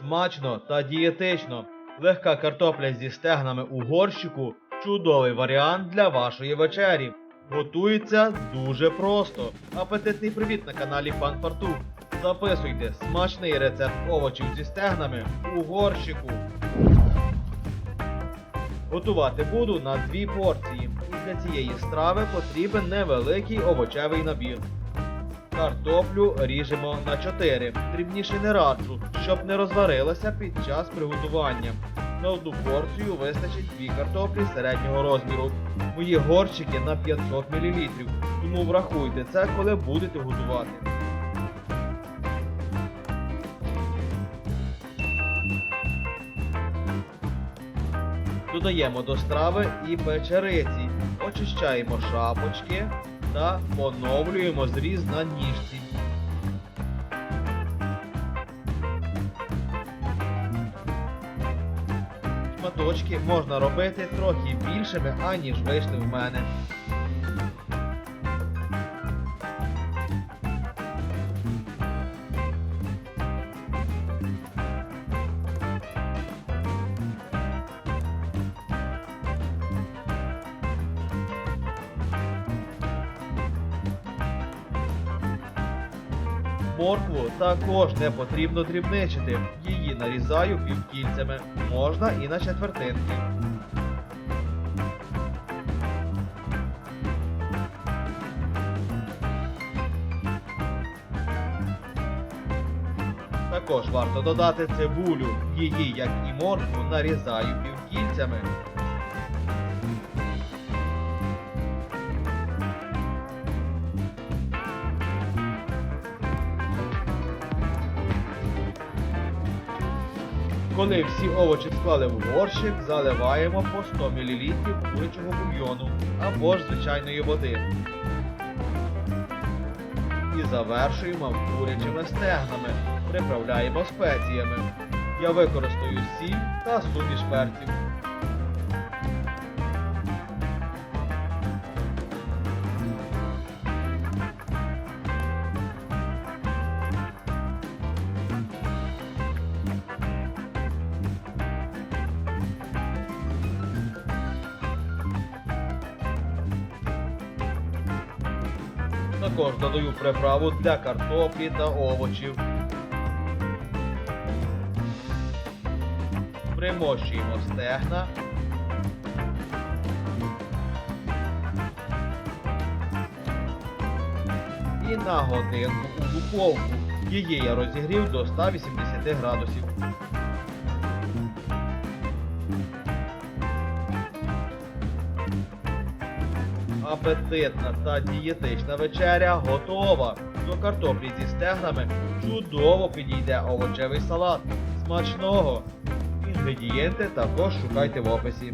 Смачно та дієтично. Легка картопля зі стегнами у горщику чудовий варіант для вашої вечері. Готується дуже просто. Апетитний привіт на каналі Пан Фартух. Записуйте смачний рецепт овочів зі стегнами у горщику. Готувати буду на дві порції. Для цієї страви потрібен невеликий овочевий набір. Картоплю ріжемо на 4. Дрібніше не раджу, щоб не розварилася під час приготування. На одну порцію вистачить 2 картоплі середнього розміру. Мої горщики на 500 мл, тому врахуйте це, коли будете готувати. Додаємо до страви і печериці, очищаємо шапочки та поновлюємо зріз на ніжці. Шматочки можна робити трохи більшими, аніж вийшли в мене. Моркву також не потрібно дрібничити. Її нарізаю півкільцями, можна і на четвертинки. Також варто додати цибулю. Її, як і моркву, нарізаю півкільцями. Коли всі овочі склали в горщик, заливаємо по 100 мл курячого бульйону або ж звичайної води. І завершуємо курячими стегнами, приправляємо спеціями. Я використаю сіль та суміш перців. Також додаю приправу для картоплі та овочів. Примощуємо стегна. І на годинку у духовку. Її я розігрів до 180 градусів. Апетитна та дієтична вечеря готова. До картоплі зі стегнами чудово підійде овочевий салат. Смачного! Інгредієнти також шукайте в описі.